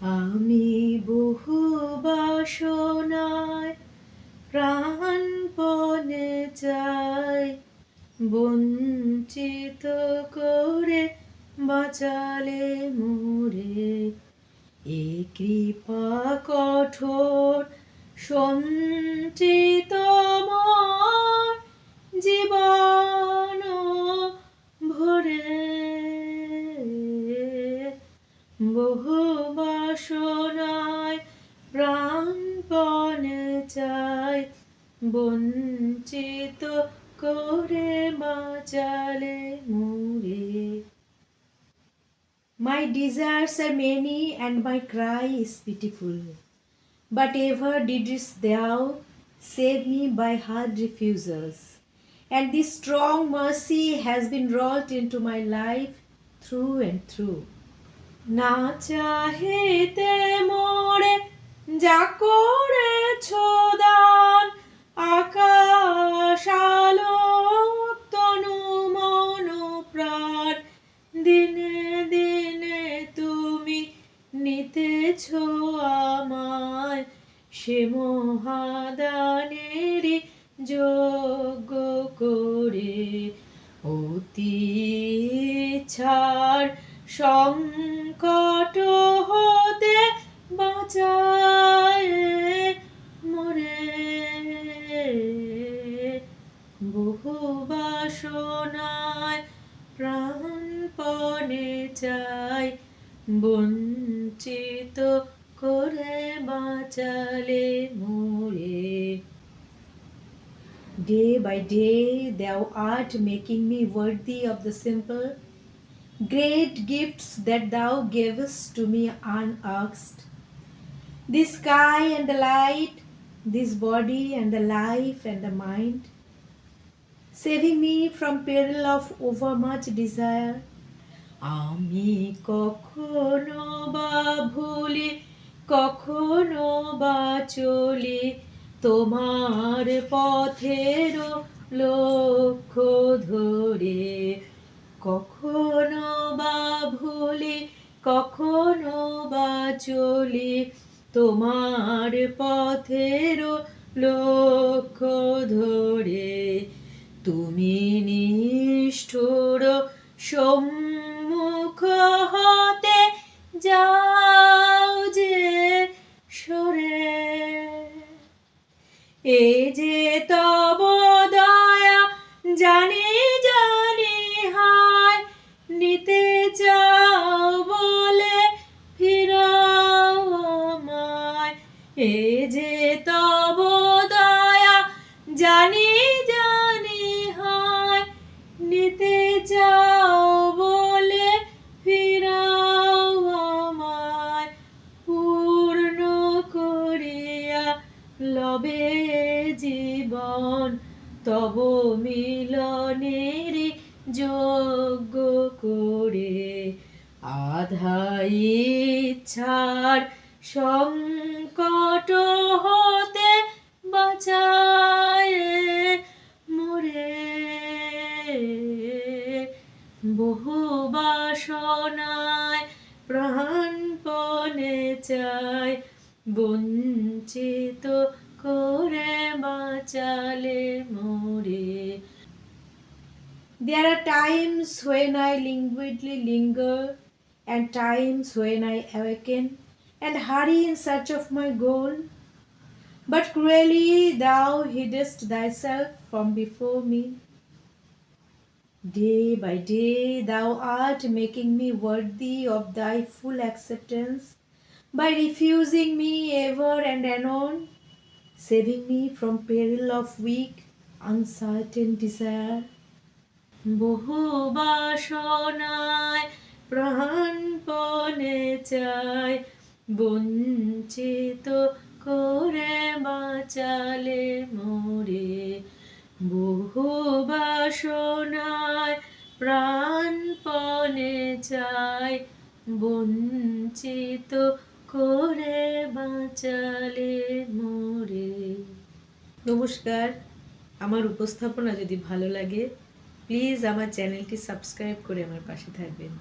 আমি বহু বাসনায় প্রাণপণে চাই, বঞ্চিত করে বাঁচালে মোরে। এ কৃপা কঠোর, সঞ্চিত জীবন ভরে। বহু বাসনায় প্রাণপণে চাই বঞ্চিত করে বাঁচালে মুরে My desires are many and my cry is pitiful. But ever didst thou save me by hard refusals. And this strong mercy has been wrought into my life through and through. না চাহিতে মোরে যা করেছ দান, আকাশ আলো, তনু মন প্রাণ। দিনে দিনে তুমি নিতেছ আমায় সে মহাদানেরই যোগ্য করে অতি ছাড়। সংকট হতে বাঁচায় মরে বহু বাসনায় প্রাণপণে চাই বঞ্চিত করে বাঁচালে মোরে Day by day, thou art making me worthy of the simple, great gifts that thou gavest to me unasked. The sky and the light, this body and the life and the mind, saving me from peril of overmuch desire. আমি কখনো বা ভুলি কখনো বা চলি তোমার পথের লক্ষ্য ধরে কখনো বা ভুলে, কখনো বা চলি তোমার পথের লক্ষ্য ধরে। তুমি নিষ্ঠুর সম্মুখ হতে যাও যে সরে। এ যে নিতে চাও বলে ফিরাও আমায়, পূর্ণ করিয়া লবে জীবন। তব মিলনের যোগ্য করে আধা ইচ্ছার সংকট হতে প্রাণপণে চাই বঞ্চিত করে বাঁচালে মোরে There are times when I languidly linger, and times when I awaken and hurry in search of my goal. But cruelly thou hidest thyself from before me. Day by day thou art making me worthy of thy full acceptance by refusing me ever and anon, saving me from peril of weak, uncertain desire. বহু বাসনায় প্রাণপণে চাই বঞ্চিত করে বাঁচালে মোরে বহু বাসনায় প্রাণপণে চাই বঞ্চিত করে বাঁচালে মোরে। নমস্কার, আমার উপস্থাপনা যদি ভালো লাগে প্লিজ আমার চ্যানেলটি সাবস্ক্রাইব করে আমার পাশে থাকবেন।